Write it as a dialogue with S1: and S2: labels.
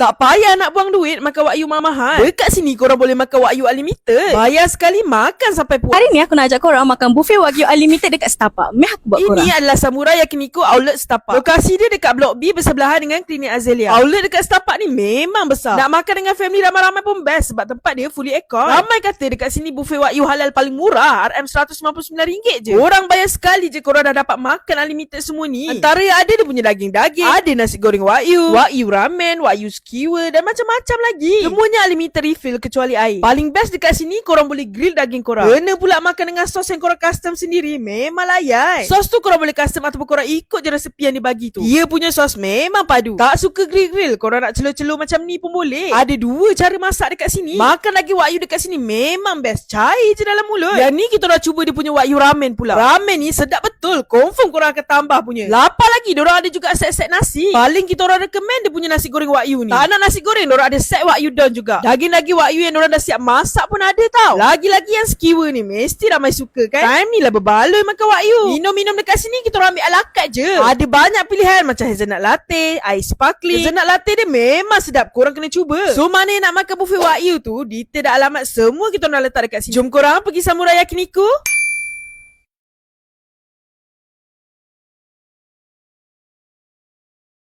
S1: Tak payah nak buang duit makan Wagyu mahal. Dekat sini korang boleh makan Wagyu Unlimited. Bayar sekali makan sampai puas.
S2: Hari ni aku nak ajak korang makan buffet Wagyu Unlimited dekat Setapak. Meh aku buat korang.
S1: Ini adalah Samurai Yakiniku Outlet Setapak. Lokasi dia dekat Blok B bersebelahan dengan Klinik Azalea. Outlet dekat Setapak ni memang besar. Nak makan dengan family ramai-ramai pun best sebab tempat dia fully aircon. Ramai kata dekat sini buffet Wagyu halal paling murah. RM199 je. Orang bayar sekali je korang dah dapat makan unlimited semua ni. Antara yang ada dia punya daging-daging. Ada nasi goreng Wagyu. Wagyu ramen, Wagyu skewer dan macam-macam lagi. Semuanya unlimited refill kecuali air. Paling best dekat sini korang boleh grill daging korang. Kena pula makan dengan sos yang korang custom sendiri. Memang layan. Sos tu korang boleh custom ataupun korang ikut je resepi yang dibagi tu. Dia punya sos memang padu. Tak suka grill-grill. Korang nak celur-celur macam ni pun boleh. Ada dua cara masak dekat sini. Makan lagi Wagyu dekat sini memang best. Cair je dalam mulut. Yang ni kita dah cuba dia punya Wagyu ramen pula. Ramen ni sedap betul. Confirm korang akan tambah punya. Lapar lagi. Diorang ada juga set-set nasi. Paling kita orang recommend dia punya nasi goreng Wagyu ni. Tak nak nasi goreng, diorang ada set Wagyu don juga. Daging-daging Wagyu yang diorang dah siap masak pun ada tau. Lagi-lagi yang skewer ni mesti ramai suka kan. Time ni lah berbaloi makan Wagyu. Minum-minum dekat sini kita orang ambil ala carte je. Ada banyak pilihan macam hazelnut latte, ais sparkling. Hazelnut latte dia memang sedap. Korang kena cuba. So mana nak makan buffet Wagyu tu, detail dan alamat semua kita orang letak dekat sini. Jom korang pergi Samurai Yakiniku.